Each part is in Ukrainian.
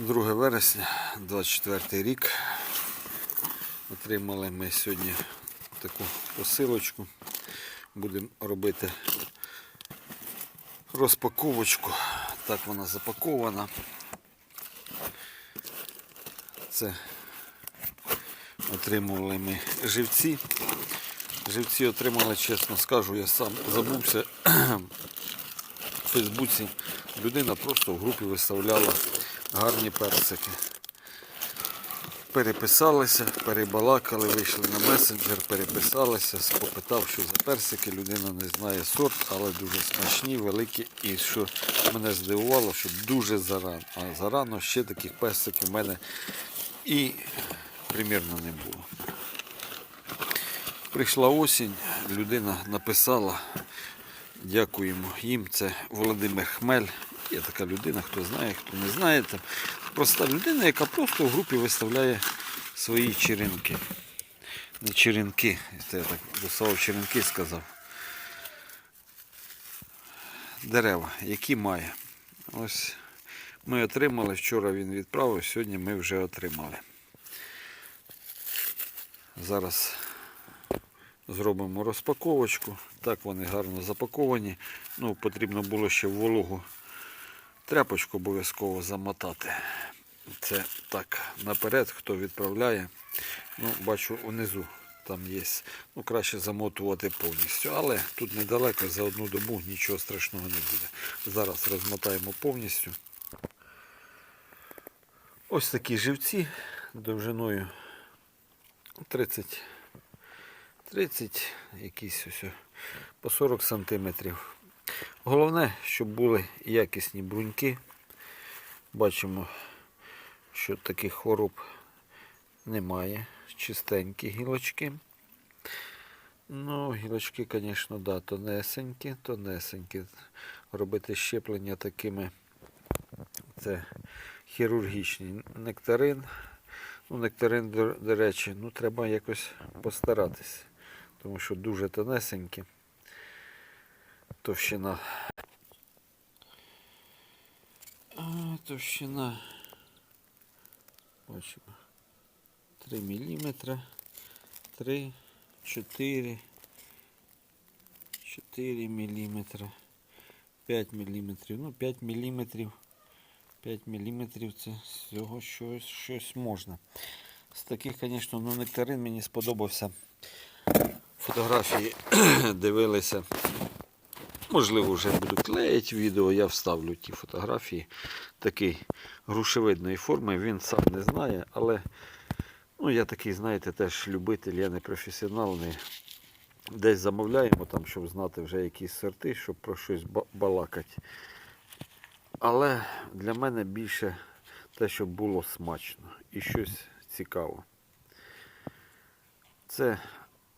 2 вересня, 24 рік. Отримали ми сьогодні таку посилочку. Будемо робити розпаковочку. Так вона запакована. Це отримували ми живці. Живці отримали, чесно скажу, я сам забувся в Фейсбуці. Людина просто в групі виставляла гарні персики. Переписалися, перебалакали, вийшли на месенджер, переписалися, попитав, що за персики. Людина не знає сорт, але дуже смачні, великі. І що мене здивувало, що дуже зарано. А зарано ще таких персиків в мене і примірно не було. Прийшла осінь, людина написала, дякуємо їм. Це Володимир Хмель. Є така людина, хто знає, хто не знає. Це проста людина, яка просто в групі виставляє свої черенки. Не черенки, це я так до черенки сказав. Дерева, які має. Ось ми отримали, вчора він відправив, сьогодні ми вже отримали. Зараз зробимо розпаковочку. Так вони гарно запаковані. Ну, потрібно було ще вологу тряпочку обов'язково замотати. Це так наперед, хто відправляє. Ну, бачу унизу там є. Ну, краще замотувати повністю. Але тут недалеко за одну добу нічого страшного не буде. Зараз розмотаємо повністю. Ось такі живці довжиною 30 30, якісь ось по 40 сантиметрів. Головне, щоб були якісні бруньки. Бачимо, що таких хвороб немає. Чистенькі гілочки. Ну, гілочки, звісно, да, тонесенькі, тонесенькі. Робити щеплення такими це хірургічний нектарин. Ну, нектарин, до, речі, ну треба якось постаратись, тому що дуже тонесенькі. Товщина. А, товщина. Бачимо. 3 мм. 3, 4, 4 мм. 5 мм. Ну, 5 мм. 5 мм це з цього щось, щось можна. З таких, звісно, ну, нектарин мені сподобався. Фотографії дивилися. Можливо, вже буду клеїти відео, я вставлю ті фотографії. Такий грушевидної форми, він сам не знає, але ну, я такий, знаєте, теж любитель, я не професіонал, не десь замовляємо, там, щоб знати вже якісь сорти, щоб про щось балакати. Але для мене більше те, щоб було смачно і щось цікаво. Це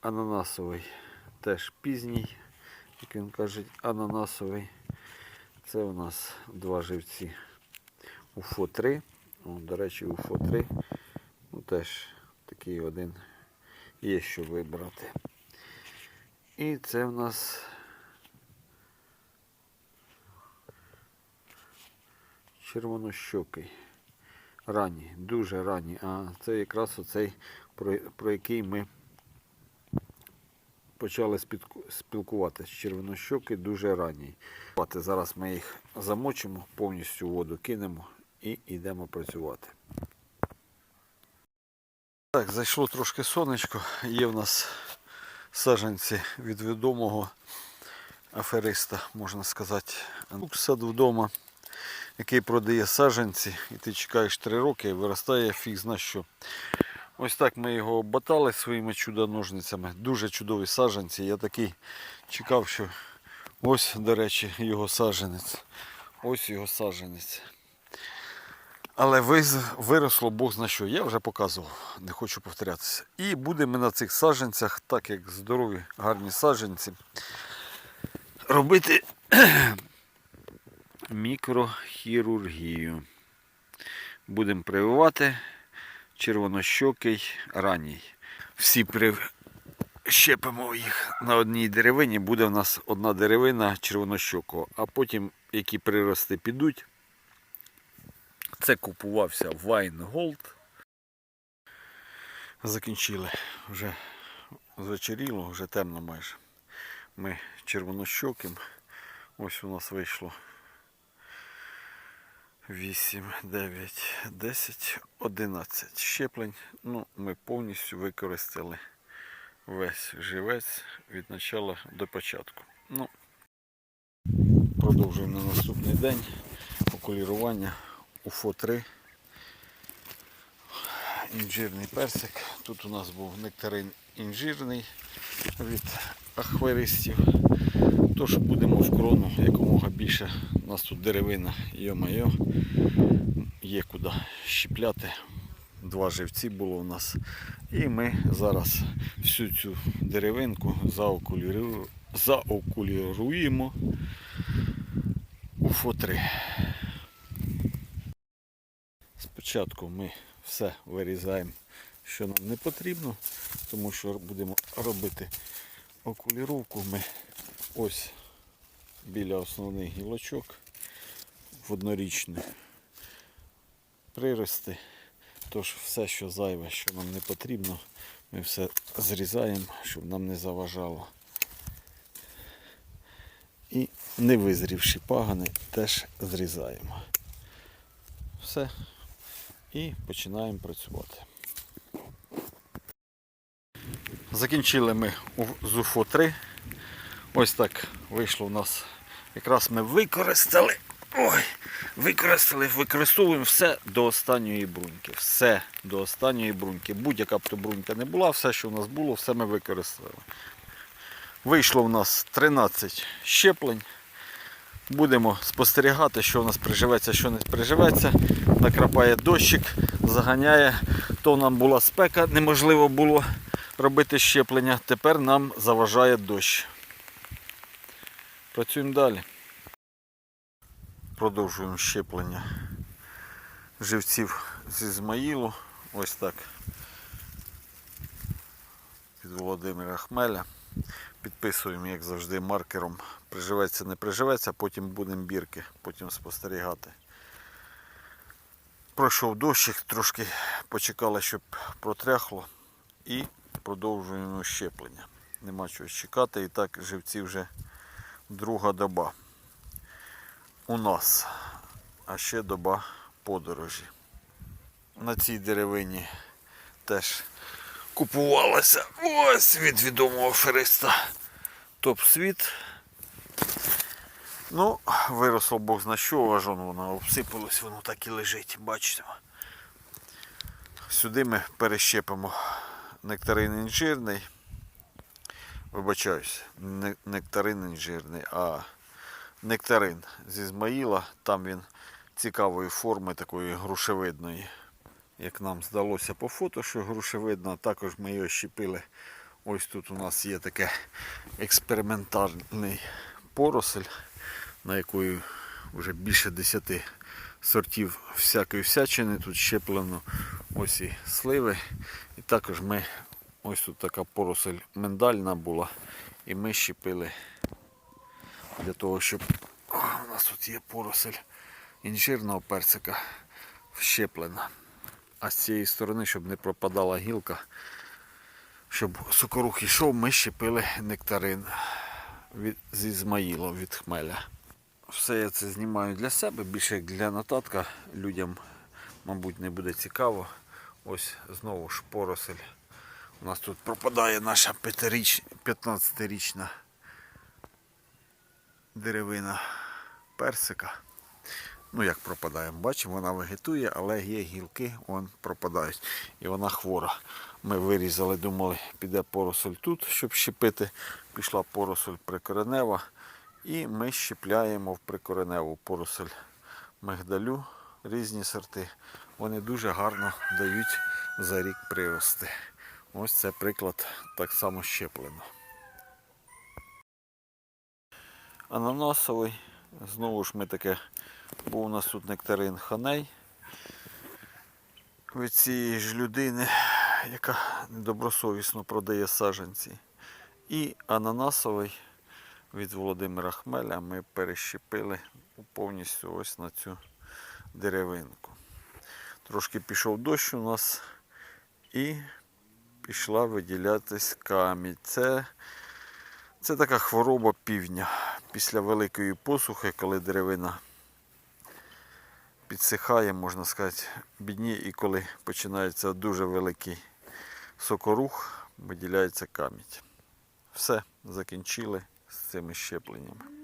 ананасовий теж пізній, як він каже, ананасовий. Це у нас два живці УФО 3. О, до речі, УФО 3. Ну, теж такий один є, що вибрати. І це в нас червонощокий. Ранній, дуже ранній. А це якраз оцей, про, про який ми почали спілку- спілкуватися. Червонощокий дуже ранній. Зараз ми їх замочимо, повністю воду кинемо і йдемо працювати. Так, зайшло трошки сонечко. Є в нас саджанці від відомого афериста, можна сказати, сад вдома який продає саджанці, і ти чекаєш 3 роки, і виростає фіг зна що. Ось так ми його обмотали своїми чудо-ножницями. Дуже чудові саджанці. Я такий чекав, що ось, до речі, його саджанець. Ось його саджанець. Але виросло Бог зна що. Я вже показував, не хочу повторятися. І будемо на цих саджанцях, так як здорові, гарні саджанці, робити мікрохірургію. Будемо прививати червонощокий ранній. Всі прищепимо їх на одній деревині. Буде в нас одна деревина червонощокого, а потім, які прирости підуть, Це купувався Вайнголд. Закінчили. Вже звечеріло, вже темно майже. Ми червонощоким. Ось у нас вийшло 8, 9, 10, 11 щеплень. Ну, ми повністю використали весь живець від початку до початку. Ну, продовжуємо на наступний день окулірування УФО 3. Інжирний персик. Тут у нас був нектарин інжирний від ахверистів. Тож будемо в крону якомога більше. У нас тут деревина, йо-майо, є куди щіпляти. Два живці було у нас. І ми зараз всю цю деревинку заокуліру- заокуліруємо у фотри. Спочатку ми все вирізаємо, що нам не потрібно, тому що будемо робити окуліровку. Ми ось біля основних гілочок в однорічні прирости. Тож все, що зайве, що нам не потрібно, ми все зрізаємо, щоб нам не заважало. І не визрівші пагани теж зрізаємо. Все. І починаємо працювати. Закінчили ми з УФО 3. Ось так вийшло у нас. Якраз ми використали. Ой, використали, використовуємо все до останньої бруньки. Все до останньої бруньки. Будь-яка б то брунька не була, все, що у нас було, все ми використали. Вийшло у нас 13 щеплень. Будемо спостерігати, що у нас приживеться, що не приживеться. Накрапає дощик, заганяє. То нам була спека, неможливо було робити щеплення. Тепер нам заважає дощ. Працюємо далі. Продовжуємо щеплення живців з Ізмаїлу. Ось так. Від Володимира Хмеля. Підписуємо, як завжди, маркером. Приживеться, не приживеться, потім будемо бірки, потім спостерігати. Пройшов дощик, трошки почекали, щоб протряхло. І продовжуємо щеплення. Нема чого чекати. І так живці вже друга доба у нас. А ще доба подорожі. На цій деревині теж купувалася ось від відомого афериста Топ-світ. Ну, виросло Бог зна що, аж воно воно обсипалось, воно так і лежить, бачите. Сюди ми перещепимо нектарин інжирний. Вибачаюсь, не нектарин інжирний, а нектарин з Ізмаїла. Там він цікавої форми, такої грушевидної. Як нам здалося по фото, що грушевидна, також ми його щепили. Ось тут у нас є таке експериментальний поросель, на якої вже більше 10 сортів всякої всячини. Тут щеплено ось і сливи. І також ми ось тут така поросель миндальна була. І ми щепили для того, щоб О, у нас тут є поросель інжирного персика вщеплена. А з цієї сторони, щоб не пропадала гілка, щоб сокорух йшов, ми щепили нектарин від, з Ізмаїла від хмеля. Все я це знімаю для себе, більше як для нотатка. Людям, мабуть, не буде цікаво. Ось знову ж поросель. У нас тут пропадає наша 15-річна деревина персика. Ну як пропадає, бачимо, вона вегетує, але є гілки, вон пропадають. І вона хвора. Ми вирізали, думали, піде поросоль тут, щоб щепити. Пішла поросоль прикоренева. І ми щепляємо в прикореневу поросоль мигдалю, різні сорти. Вони дуже гарно дають за рік прирости. Ось це приклад так само щеплено. Ананасовий. Знову ж ми таке, був у нас тут нектарин ханей від цієї ж людини, яка недобросовісно продає саджанці. І ананасовий від Володимира Хмеля ми перещепили повністю ось на цю деревинку. Трошки пішов дощ у нас і пішла виділятись камінь. Це, це така хвороба півдня. Після великої посухи, коли деревина підсихає, можна сказати, бідні, і коли починається дуже великий сокорух, виділяється камінь. Все, закінчили з цими щепленнями.